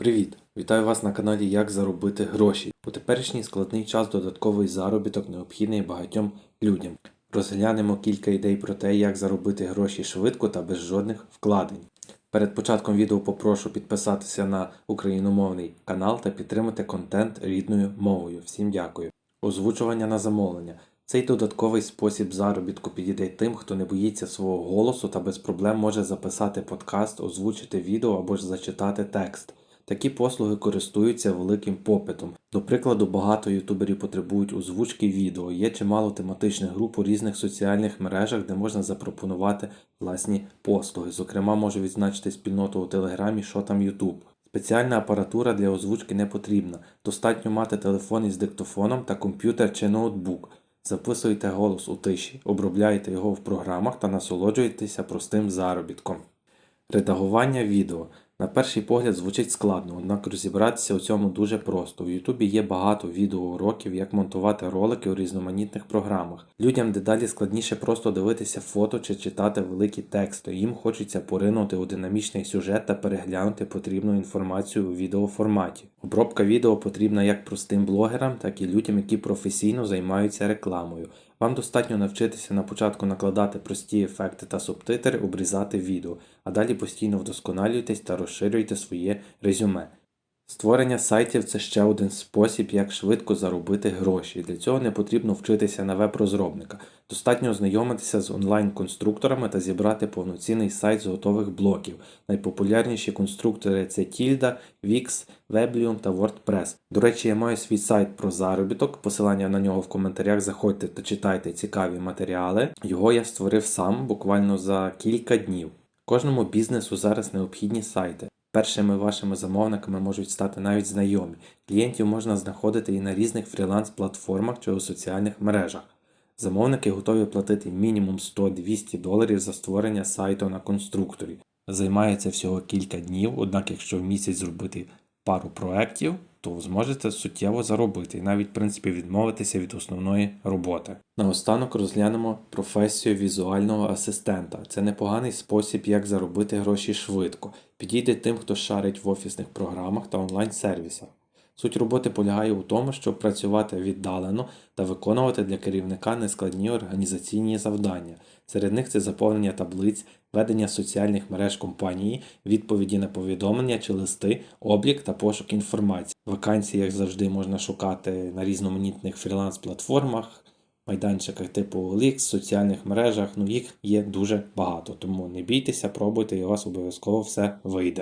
Привіт! Вітаю вас на каналі Як заробити гроші. У теперішній складний час додатковий заробіток необхідний багатьом людям. Розглянемо кілька ідей про те, як заробити гроші швидко та без жодних вкладень. Перед початком відео попрошу підписатися на україномовний канал та підтримати контент рідною мовою. Всім дякую. Озвучування на замовлення. Цей додатковий спосіб заробітку підійде тим, хто не боїться свого голосу та без проблем може записати подкаст, озвучити відео або ж зачитати текст. Такі послуги користуються великим попитом. До прикладу, багато ютуберів потребують озвучки відео. Є чимало тематичних груп у різних соціальних мережах, де можна запропонувати власні послуги. Зокрема, можу відзначити спільноту у Телеграмі, що там Ютуб. Спеціальна апаратура для озвучки не потрібна. Достатньо мати телефон із диктофоном та комп'ютер чи ноутбук. Записуйте голос у тиші, обробляйте його в програмах та насолоджуйтеся простим заробітком. Редагування відео. На перший погляд звучить складно, однак розібратися у цьому дуже просто. У Ютубі є багато відеоуроків, як монтувати ролики у різноманітних програмах. Людям дедалі складніше просто дивитися фото чи читати великі тексти. Їм хочеться поринути у динамічний сюжет та переглянути потрібну інформацію у відеоформаті. Обробка відео потрібна як простим блогерам, так і людям, які професійно займаються рекламою. Вам достатньо навчитися на початку накладати прості ефекти та субтитри, обрізати відео, а далі постійно вдосконалюйтесь та розширюйте своє резюме. Створення сайтів це ще один спосіб, як швидко заробити гроші. Для цього не потрібно вчитися на веб-розробника. Достатньо ознайомитися з онлайн-конструкторами та зібрати повноцінний сайт з готових блоків. Найпопулярніші конструктори це Tilda, Wix, Weblium та WordPress. До речі, я маю свій сайт про заробіток. Посилання на нього в коментарях. Заходьте та читайте цікаві матеріали. Його я створив сам буквально за кілька днів. Кожному бізнесу зараз необхідні сайти. Першими вашими замовниками можуть стати навіть знайомі. Клієнтів можна знаходити і на різних фріланс-платформах чи у соціальних мережах. Замовники готові платити мінімум 100-200 доларів за створення сайту на конструкторі. Займається всього кілька днів, однак якщо в місяць зробити пару проєктів, то зможете суттєво заробити і навіть в принципі відмовитися від основної роботи. Наостанок розглянемо професію візуального асистента. Це непоганий спосіб, як заробити гроші швидко. Підійде тим, хто шарить в офісних програмах та онлайн-сервісах. Суть роботи полягає у тому, щоб працювати віддалено та виконувати для керівника нескладні організаційні завдання. Серед них це заповнення таблиць, ведення соціальних мереж компанії, відповіді на повідомлення чи листи, облік та пошук інформації. Вакансії, як завжди, можна шукати на різноманітних фріланс-платформах, майданчиках типу OLX, соціальних мережах. Ну їх є дуже багато. Тому не бійтеся, пробуйте і у вас обов'язково все вийде.